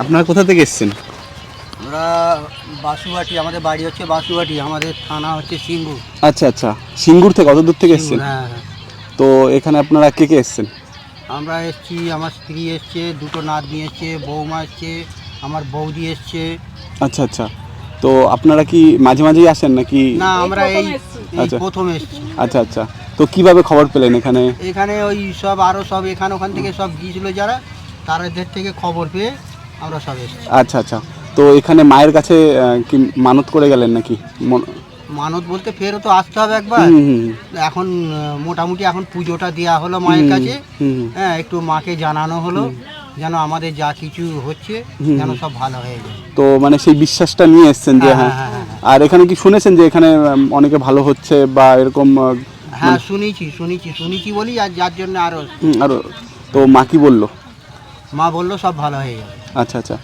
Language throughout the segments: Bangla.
আপনারা কোথা থেকে এসেছেন? আমরা বাসুবাটি আমাদের বাড়ি হচ্ছে বাসুবাটি আমাদের থানা হচ্ছে সিঙ্গুর। আচ্ছা আচ্ছা। সিঙ্গুর থেকে কত দূর থেকে এসেছেন? হ্যাঁ হ্যাঁ। তো এখানে আপনারা কে কে এসেছেন? আমরা এসছি আমার স্ত্রী এসছে দুটো নাতনি এসছে বৌমা এসছে আমার বৌদি এসছে। আচ্ছা আচ্ছা। তো আপনারা কি মাঝে মাঝেই আসেন নাকি? না আমরা এই এই আচ্ছা। প্রথম এসছি। আচ্ছা আচ্ছা। তো কীভাবে খবর পেলেন এখানে? এখানে ওই সব আরও সব এখানে ওখান থেকে সব গিয়েছিল যারা তাদের থেকে খবর পেয়ে আচ্ছা আচ্ছা। তো এখানে মায়ের কাছে কি মানত করে গেলেন নাকি? মন- মানত বলতে ফেরও তো আসতে হবে একবার। এখন মোটামুটি এখন পুজোটা দেওয়া হলো মায়ের কাছে। হ্যাঁ একটু মাকে জানানো হলো যেন আমাদের যা কিছু হচ্ছে। যেন সব ভালো হয়ে যায়। তো মানে সেই বিশ্বাসটা নিয়ে এসেছেন যে হ্যাঁ, হ্যাঁ। হ্যাঁ, হ্যাঁ, আর এখানে কি শুনেছেন যে এখানে অনেকে ভালো হচ্ছে বা এরকম হ্যাঁ শুনেছি শুনেছি শুনেছি বলি আর যার জন্য আরও হুম, আরও। তো মা কি বলল? মা বলল সব ভালো হয়ে যাবে। আচ্ছা আচ্ছা।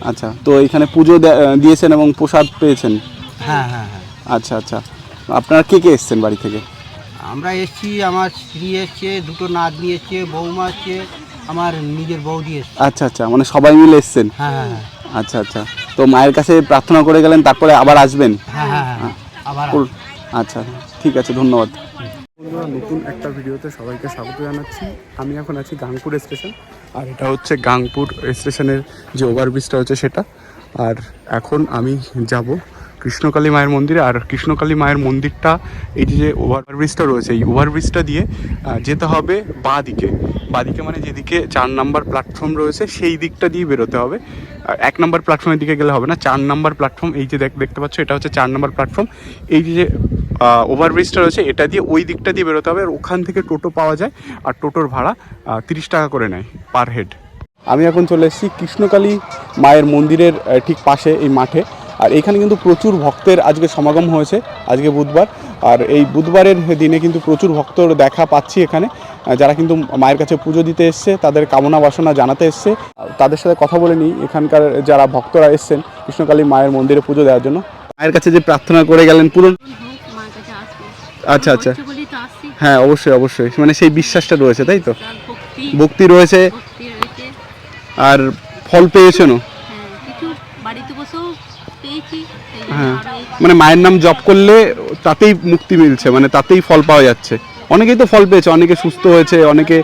আচ্ছা তো এখানে পুজো দে- দিয়েছেন এবং প্রসাদ পেয়েছেন? হ্যাঁ হ্যাঁ হ্যাঁ। আচ্ছা আচ্ছা। আপনারা কে কে এসছেন বাড়ি থেকে? আমরা এসছি আমার স্ত্রী এসছে দুটো নাতনি এসছে বৌমা এসছে আমার নিজের বৌদি এসছে। আচ্ছা আচ্ছা মানে সবাই মিলে এসছেন? হ্যাঁ হ্যাঁ হ্যাঁ। আচ্ছা আচ্ছা। তো মায়ের কাছে প্রার্থনা করে গেলেন তারপরে আবার আসবেন? হ্যাঁ হ্যাঁ হ্যাঁ আবার পুর- আচ্ছা ঠিক আছে ধন্যবাদ। বন্ধুরা নতুন একটা ভিডিওতে সবাইকে স্বাগত জানাচ্ছি। আমি এখন আছি গাংপুর স্টেশন। আর এটা হচ্ছে গাংপুর স্টেশনের যে ওভারব্রিজটা হচ্ছে সেটা। আর এখন আমি যাব কৃষ্ণকালী মায়ের মন্দিরে। আর কৃষ্ণকালী মায়ের মন্দিরটা, এই যে ওভারব্রিজটা রয়েছে, এই ওভারব্রিজটা দিয়ে যেতে হবে বাঁ দিকে বাঁ দিকে মানে যেদিকে চার নাম্বার প্ল্যাটফর্ম রয়েছে, সেই দিকটা দিয়ে বেরোতে হবে। আর এক নাম্বার প্ল্যাটফর্মের দিকে গেলে হবে না। চার নাম্বার প্ল্যাটফর্ম এই যে দেখ- দেখতে পাচ্ছ, এটা হচ্ছে চার নাম্বার প্ল্যাটফর্ম এই যে ওভারব্রিজটা রয়েছে এটা দিয়ে ওই দিকটা দিয়ে বেরোতে হবে আর ওখান থেকে টোটো পাওয়া যায় আর টোটোর ভাড়া তিরিশ টাকা করে নেয় পার হেড আমি এখন চলে এসেছি কৃষ্ণকালী মায়ের মন্দিরের ঠিক পাশে এই মাঠে। আর এখানে কিন্তু প্রচুর ভক্তের আজকে সমাগম হয়েছে আজকে বুধবার। আর এই বুধবারের দিনে কিন্তু প্রচুর ভক্তর দেখা পাচ্ছি এখানে যারা কিন্তু মায়ের কাছে পুজো দিতে এসছে তাদের কামনা বাসনা জানাতে এসছে। তাদের সাথে কথা বলে নিই এখানকার যারা ভক্তরা এসছেন কৃষ্ণকালী মায়ের মন্দিরে পুজো দেওয়ার জন্য। মায়ের কাছে যে প্রার্থনা করে গেলেন আসব আচ্ছা আচ্ছা। হ্যাঁ অবশ্যই অবশ্যই। মানে সেই বিশ্বাসটা রয়েছে তাই তো? ভক্তি। ভক্তি রয়েছে। আর ফল হ্যাঁ পেয়েছি। সেই জন্য হ্যাঁ। মানে মায়ের নাম জপ করলে তাতেই মুক্তি মিলছে মানে তাতেই ফল পাওয়া যাচ্ছে। অনেকেই তো ফল পেয়েছে অনেকে সুস্থ হয়েছে অনেকে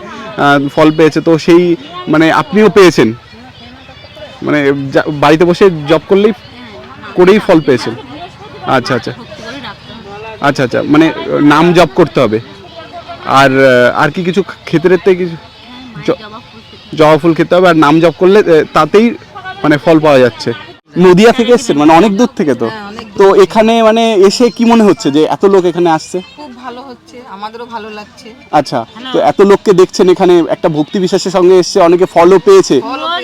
ফল পেয়েছে। তো সেই মানে আপনিও পেয়েছেন? মানে বাড়িতে বসে জব করলেই করেই ফল পেয়েছেন। আচ্ছা আচ্ছা ভক্তি করে রাখতে হবে আচ্ছা আচ্ছা মানে নাম জপ করতে হবে। আর আর কি কিছু খেতে রেতে কিছু হ্যাঁ জবা ফুল খেতে হবে আর নাম জপ করলে তাতেই মানে ফল পাওয়া যাচ্ছে। নদিয়া থেকে এসছেন মানে অনেক দূর থেকে তো। তো এখানে মানে এসে কি মনে হচ্ছে যে এত লোক এখানে আসছে? খুব ভালো হচ্ছে আমাদেরও ভালো লাগছে। আচ্ছা তো এত লোককে দেখছেন এখানে একটা ভক্তি বিশ্বাসের সঙ্গে এসছে অনেকে ফলও পেয়েছে।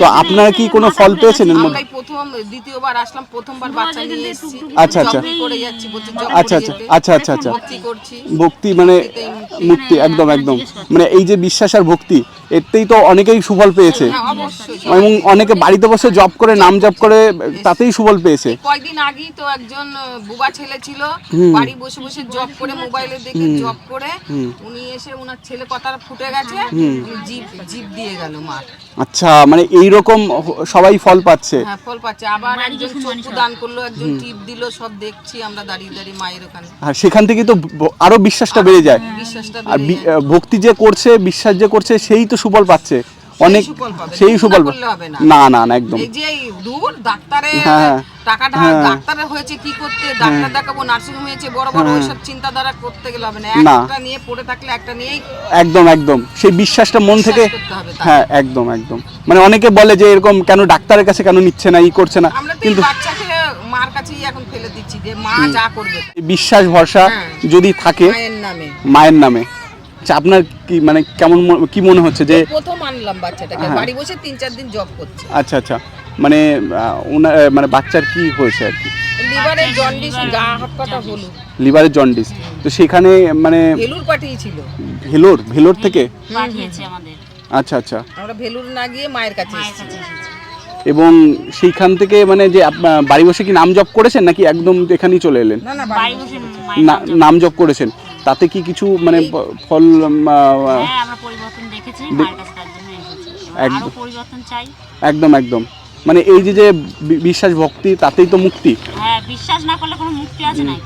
তো আপনারা কি কোনো ফল পেয়েছেন এর মধ্যে? আমরাই প্রথম দ্বিতীয়বার আসলাম প্রথমবার বাচ্চা নিয়ে এসেছি। আচ্ছা, আচ্ছা। জপই করে যাচ্ছি বলছে জপ আচ্ছা আচ্ছা যেতে। আচ্ছা আচ্ছা আচ্ছা। ভক্তি করছি। ভক্তি মানে মুক্তি। একদম একদম। মানে এই যে বিশ্বাস আর ভক্তি এতেই তো অনেকেই সুফল পেয়েছে। হ্যাঁ অবশ্যই। এবং অনেকে বাড়িতে বসে জব করে নাম জপ করে তাতেই সুফল পেয়েছে। কয়েকদিন আগেই তো একজন আহ, বুবা ছেলে ছিল। বাড়ি বসে বসে জব করে মোবাইলে দেখে জব করে উনি এসে ওনার ছেলে কথা ফুটে গেছে। উনি জিপ জিপ দিয়ে গেল মার। আচ্ছা মানে এই রকম সবাই ফল পাচ্ছে। হ্যাঁ ফল পাচ্ছে। আবার একজন চক্ষু দান করল একজন টিপ দিল সব দেখছি আমরা দাঁড়িয়ে দাঁড়িয়ে মায়ের ওখানে। আর সেখান থেকে তো আরও বিশ্বাসটা বেড়ে যায়। বিশ্বাসটা আর ভক্তি যে করছে বিশ্বাস যে করছে সেই তো সুফল পাচ্ছে। অনেক সেই সুফল না। না না একদম। এই যে দূর ডাক্তারে। ডাক্তারে হয়েছে কি করতে? ডাক্তার দেখাবো নার্সিং হোম হয়েছে বড় বড় ওইসব চিন্তাধারা করতে গেলে হবে না। না। একটা নিয়ে পড়ে থাকলে একটা নিয়েই একদম একদম। সেই বিশ্বাসটা মন থেকে। হ্যাঁ একদম একদম। মানে অনেকে বলে যে এরকম কেন ডাক্তারের কাছে কেন নিচ্ছে না ই করছে না কিন্তু বাচ্চাকে মার কাছেই এখন ফেলে দিচ্ছি যে মা যা করবে। বিশ্বাস ভরসা হ্যাঁ। যদি থাকে মায়ের নামে। মায়ের নামে। আচ্ছা আপনার কি মানে কেমন কি মনে হচ্ছে যে প্রথম আনলাম বাচ্চাটাকে হ্যাঁ। বাড়ি বসে তিন চার দিন জব করছে। আচ্ছা আচ্ছা। মানে ওনার মানে বাচ্চার কি হয়েছে আর কি? লিভারের জন্ডিস গা হাত পাটা হলু লিভারের জন্ডিস তো সেখানে মানে ভেলুর পাঠিয়েছিল। ভেলোর ভেলোর থেকে? পাঠিয়েছে আমাদের। আচ্ছা আচ্ছা। আমরা ভেলুর না গিয়ে মায়ের কাছে এসেছি। এবং সেইখান থেকে মানে যে বাড়ি বসে কি নাম জপ করেছেন নাকি একদম এখানেই চলে এলেন? না না বাড়ি বসে না- নাম জপ করেছেন। তাতে কি কিছু মানে ফল হ্যাঁ আমরা পরিবর্তন দেখেছি একদম। পরিবর্তন চাই। একদম একদম। মানে এই যে যে বিশ্বাস ভক্তি তাতেই তো মুক্তি। হ্যাঁ বিশ্বাস না করলে কোনো মুক্তি আছে নাই।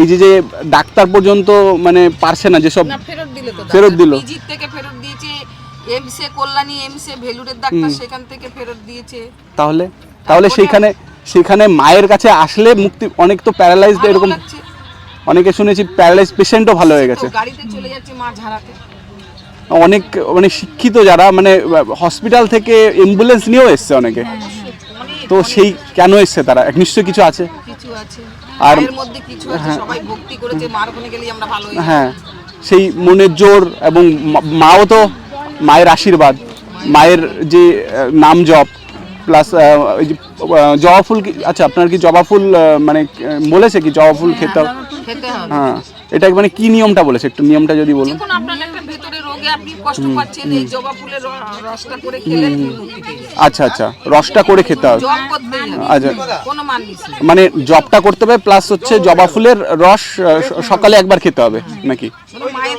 এই যে যে ডাক্তার পর্যন্ত মানে পারছে না যেসব ফেরত দিলে ফেরত দিল। থেকে ফেরত দিয়েছে এমসে কল্যাণী এমসে ভেলুরের ডাক্তার সেখান থেকে ফেরত দিয়েছে। তাহলে? তাহলে সেইখানে সেখানে মায়ের কাছে আসলে মুক্তি অনেক তো প্যারালাইজড এরকম। অনেকে শুনেছি প্যারালাইজ পেশেন্টও ভালো হয়ে গেছে। তো গাড়িতে চলে যাচ্ছে মা ঝাড়াতে। অনেক মানে শিক্ষিত যারা মানে হসপিটাল থেকে অ্যাম্বুলেন্স নিয়েও এসছে অনেকে। তো সেই কেন এসছে তারা? এক নিশ্চয়ই কিছু আছে। কিছু আছে। আর- আর মধ্যে কিছু আছে সবাই ভক্তি করেছে মার ওখানে গেলেই আমরা ভালো হ্যাঁ সেই মনের জোর এবং মাও তো মায়ের আশীর্বাদ। মায়ের যে নাম জপ প্লাস জবা ফুল আচ্ছা আপনার কি জবা ফুল মানে বলেছে কি জবা ফুল খেতে খেতে হবে? হ্যাঁ এটা মানে কি নিয়মটা বলেছে? একটু নিয়মটা যদি বলুন। যখন আপনার একটা ভেতরে রোগে আপনি কষ্ট পাচ্ছেন এই জবা ফুলের রসটা করে খেলে আপনি মুক্তি পেয়ে যাবেন। আচ্ছা আচ্ছা রসটা করে খেতে হবে। আচ্ছা। কোনো মানে জবটা করতে হবে প্লাস হচ্ছে জবা ফুলের রস সকালে একবার খেতে হবে নাকি? মায়ের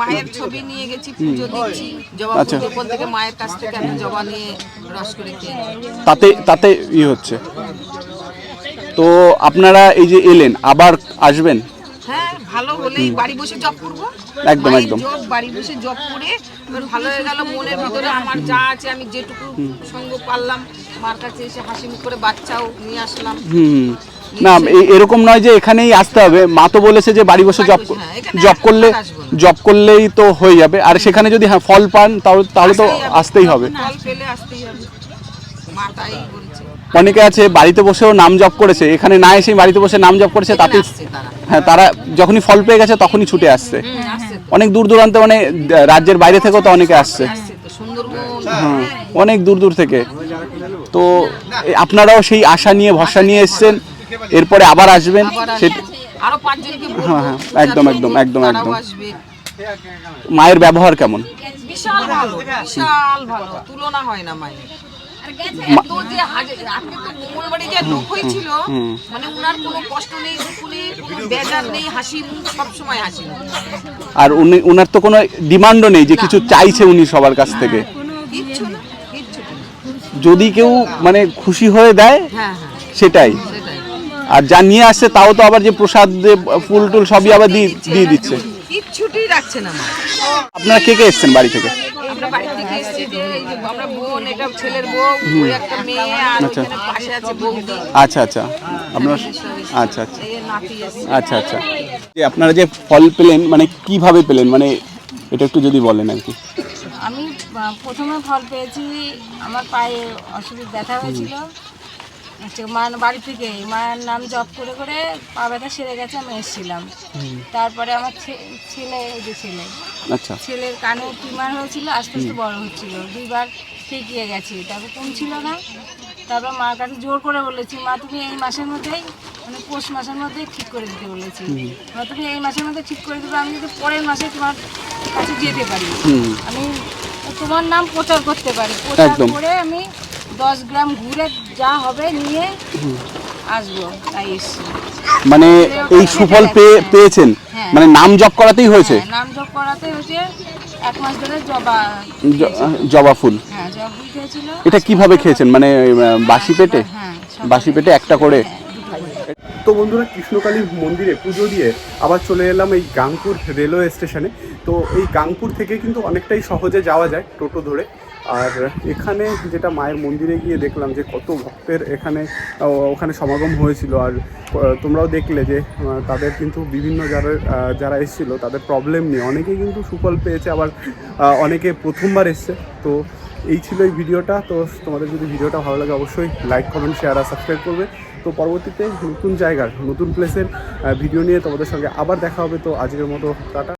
মায়ের ছবি নিয়ে গেছি পুজো দিচ্ছি জবা আচ্ছা। ফুল থেকে মায়ের কাছ থেকে আমি জবা নিয়ে রস করে খেয়ে তাতে তাতে ই হচ্ছে। তো আপনারা এই যে এলেন আবার আসবেন? হ্যাঁ ভালো হলেই বাড়ি বসে জব করব। একদম, একদম। জব বাড়ি বসে জব করে এবার ভালো হয়ে গেল মনের ভিতরে আমার যা আছে আমি যেটুকু সঙ্গ পারলাম মার কাছে এসে হাসি মুখ করে বাচ্চাও নিয়ে আসলাম। হুম। না এরকম নয় যে এখানেই আসতে হবে। মা তো বলেছে যে বাড়ি বসে জব হ্যাঁ, জব করলে জব করলেই তো হয়ে যাবে। আর সেখানে যদি হ্যাঁ ফল পান তাহলে তাহলে তো আসতেই হবে। ফল পেলে অনেকে আছে বাড়িতে বসেও নাম জব করেছে এখানে না এসেই বাড়িতে বসে নাম জব করেছে তাতে হ্যাঁ তারা যখনই ফল পেয়ে গেছে তখনই ছুটে আসছে। অনেক দূর দূরান্তে মানে রাজ্যের বাইরে থেকেও তো অনেকে আসছে। হ্যাঁ অনেক দূর দূর থেকে। তো আপনারাও সেই আশা নিয়ে ভরসা নিয়ে এসছেন এরপরে আবার আসবেন হ্যাঁ, হ্যাঁ, একদম, একদম, একদম, একদম। মায়ের ব্যবহার কেমন? বিশাল ভালো বিশাল ভালো। তুলনা হয় না মায়ের। এত যে আজকে তো যে মানে কোনো কষ্ট নেই দুঃখ নেই কোনো বেজার নেই হাসি মুখ সবসময় হাসি। আর উনি উনার তো কোনো ডিমান্ডও নেই যে কিছু চাইছে উনি সবার কাছ থেকে। কিচ্ছু না কিচ্ছু না। যদি কেউ মানে খুশি হয়ে দেয় হ্যাঁ হ্যাঁ। সেটাই। সেটাই। আর যা নিয়ে আসছে তাও তো আবার যে প্রসাদ দিয়ে ফুল টুল সবই আবার দিয়ে দিয়ে দিচ্ছে। কিচ্ছুটি রাখছে না মা। আপনারা কে কে এসছেন বাড়ি থেকে? আমরা বাড়ি থেকে এসেছি যে এই যে আমরা বোন এটা ছেলের বউ ওই একটা মেয়ে আর ওখানে পাশে আছে বৌদি। আচ্ছা আচ্ছা। আপনার আচ্ছা আচ্ছা। এই নাতি এসেছে। আচ্ছা আচ্ছা। যে আপনারা যে ফল পেলেন মানে কীভাবে পেলেন? মানে এটা একটু যদি বলেন আর কি। আমি আহ, প্রথমে ফল পেয়েছি আমার পায়ে অসুবিধা ব্যথা হয়েছিল। হচ্ছে মার বাড়ি থেকে মায়ের নাম জপ করে করে পা ব্যথা সেরে গেছে আমি এসেছিলাম। তারপরে আমার ছে- ছেলে এই যে ছেলে আচ্ছা। ছেলের কানে টিমার হয়েছিল আস্তে আস্তে বড় হচ্ছিল। দুইবার ঠেকিয়ে গেছি তারপর কমছিল না। তারপর মার কাছে জোর করে বলেছি মা তুমি এই মাসের মধ্যেই মানে পৌষ মাসের মধ্যেই ঠিক করে দিতে বলেছি। মা তুমি এই মাসের মধ্যে ঠিক করে দেবে আমি যদি পরের মাসে তোমার কাছে যেতে পারি। আমি তোমার নাম প্রচার করতে পারি। প্রচার করে আমি দশ গ্রাম ঘুরে যা হবে নিয়ে আসব। তাই এসছি। মানে এই সুফল পেয়ে পেয়েছেন? হ্যাঁ। মানে নাম জপ করাতেই হয়েছে? হ্যাঁ, নাম জপ করাতে হয়েছে। এক মাস ধরে জবা জবা ফুল। হ্যাঁ এটা কীভাবে খেয়েছেন? মানে বাসি পেটে? হ্যাঁ বাসি পেটে একটা করে। তো বন্ধুরা কৃষ্ণকালী মন্দিরে পুজো দিয়ে আবার চলে এলাম এই গাংপুর রেলওয়ে স্টেশনে। তো এই গাংপুর থেকে কিন্তু অনেকটাই সহজে যাওয়া যায় টোটো ধরে। আর এখানে যেটা মায়ের মন্দিরে গিয়ে দেখলাম যে কত ভক্তের এখানে ওখানে সমাগম হয়েছিল। আর তোমরাও দেখলে যে তাদের কিন্তু বিভিন্ন যারা যারা এসেছিল, তাদের প্রবলেম নিয়ে অনেকেই কিন্তু সুফল পেয়েছে। আবার অনেকে প্রথমবার এসছে। তো এই ছিল এই ভিডিওটা। তো তোমাদের যদি ভিডিওটা ভালো লাগে, অবশ্যই লাইক কমেন্ট শেয়ার আর সাবস্ক্রাইব করবে। তো পরবর্তীতে নতুন জায়গার, নতুন প্লেসের ভিডিও নিয়ে তোমাদের সঙ্গে আবার দেখা হবে। তো আজকের মতো টাটা।